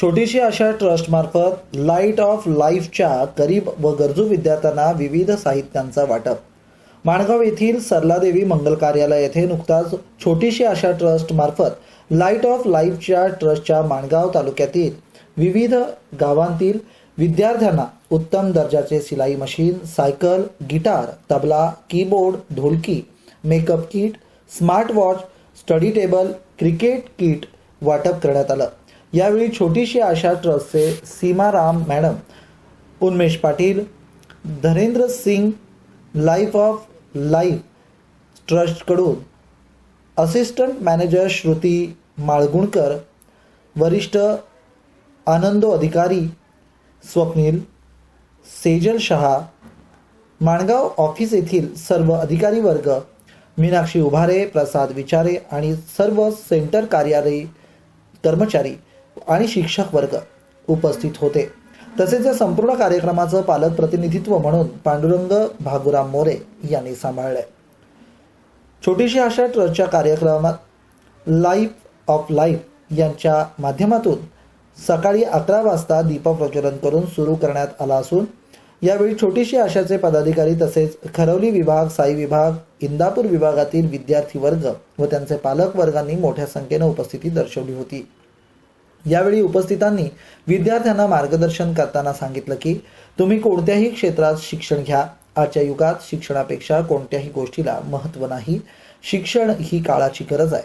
छोटीशी आशा ट्रस्टमार्फत light of लाईफच्या गरीब व गरजू विद्यार्थ्यांना विविध साहित्यांचा वाटप. माणगाव येथील सरलादेवी मंगल कार्यालय येथे नुकताच छोटीशी आशा ट्रस्टमार्फत लाइट ऑफ लाईफच्या ट्रस्टच्या माणगाव तालुक्यातील विविध गावांतील विद्यार्थ्यांना उत्तम दर्जाचे सिलाई machine cycle guitar tabla keyboard ढोलकी makeup kit smart watch study table cricket kit वाटप करण्यात आलं. यावेळी छोटीशी आशा ट्रस्टचे Seemaram madam Unmesh Patil Dharendra Singh Life of Life ट्रस्टकडून assistant manager Shruti Malgunkar वरिष्ठ आनंदो अधिकारी स्वप्नील सेजल शहा माणगाव ऑफिस येथील सर्व अधिकारी वर्ग मीनाक्षी उभारे प्रसाद विचारे आणि सर्व सेंटर कार्यालयी कर्मचारी आणि शिक्षक वर्ग उपस्थित होते. तसेच या संपूर्ण कार्यक्रमाचं पालक प्रतिनिधित्व म्हणून पांडुरंग भागुराम मोरे यांनी सांभाळले. छोटीशी आशा ट्रस्टच्या कार्यक्रमात लाईफ ऑफ लाईफ यांच्या माध्यमातून सकाळी अकरा वाजता दीपप्रज्वलन करून सुरू करण्यात आला असून यावेळी छोटीशी आशाचे पदाधिकारी तसेच खरवली विभाग साई विभाग इंदापूर विभागातील विद्यार्थी वर्ग व त्यांचे पालक वर्गांनी मोठ्या संख्येने उपस्थिती दर्शवली होती. यावेळी उपस्थितांनी विद्यार्थ्यांना मार्गदर्शन करताना सांगितलं की तुम्ही कोणत्याही क्षेत्रात शिक्षण घ्या. आजच्या युगात शिक्षणापेक्षा कोणत्याही गोष्टीला महत्त्व नाही. शिक्षण ही काळाची गरज आहे.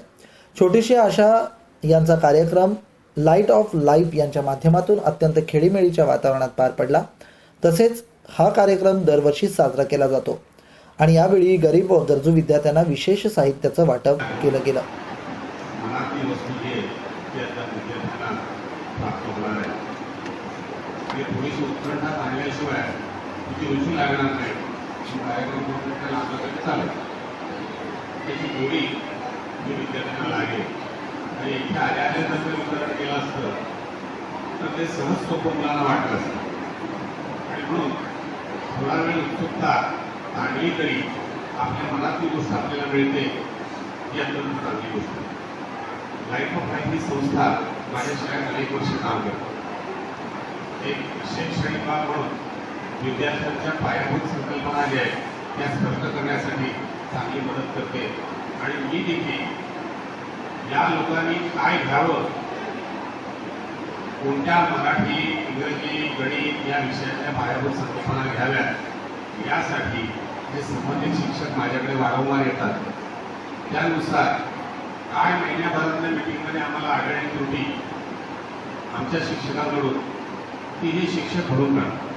छोटीशी आशा यांचा कार्यक्रम लाइट ऑफ लाईफ यांच्या माध्यमातून अत्यंत खेळीमेळीच्या वातावरणात पार पडला. तसेच हा कार्यक्रम दरवर्षी साजरा केला जातो. आणि यावेळी गरीब व गरजू विद्यार्थ्यांना विशेष साहित्याचं वाटप केलं गेलं. मनातली आता विद्यार्थ्यांना प्राप्त होणार आहे ती थोडीशी उत्कंठा आणल्याशिवाय तिची रुची लागणार नाही कार्यक्रम पूर्ण त्याला असलं तरी चालेल त्याची गोडी जी विद्यार्थ्यांना लागेल आणि इथे आल्या आल्या जर ते वितरण केलं असतं तर ते सहज सोपं मुलांना वाटलं असतं आणि म्हणून थोडा वेळ उत्सुकता आणली तरी आपल्या मनातली गोष्ट आपल्याला मिळते ही अत्यंत चांगली गोष्ट लाईफ ऑफ लाईफ ही संस्था माझ्या शाळेत अनेक वर्ष काम करते. एक शैक्षणिक बाब म्हणून विद्यार्थ्यांच्या पायाभूत संकल्पना ज्या आहेत त्या स्पष्ट करण्यासाठी चांगली मदत करते. आणि मी देखील या लोकांनी काय घ्यावं? कोणत्या मराठी इंग्रजी गणित या विषयाच्या पायाभूत संकल्पना घ्याव्यात? यासाठी जे संबंधित शिक्षक माझ्याकडे वारंवार येतात त्यानुसार काय महिन्याभरातल्या मिटिंगमध्ये आम्हाला आढळली होती आमच्या शिक्षकांकडून. तीही शिक्षक घडून काढतात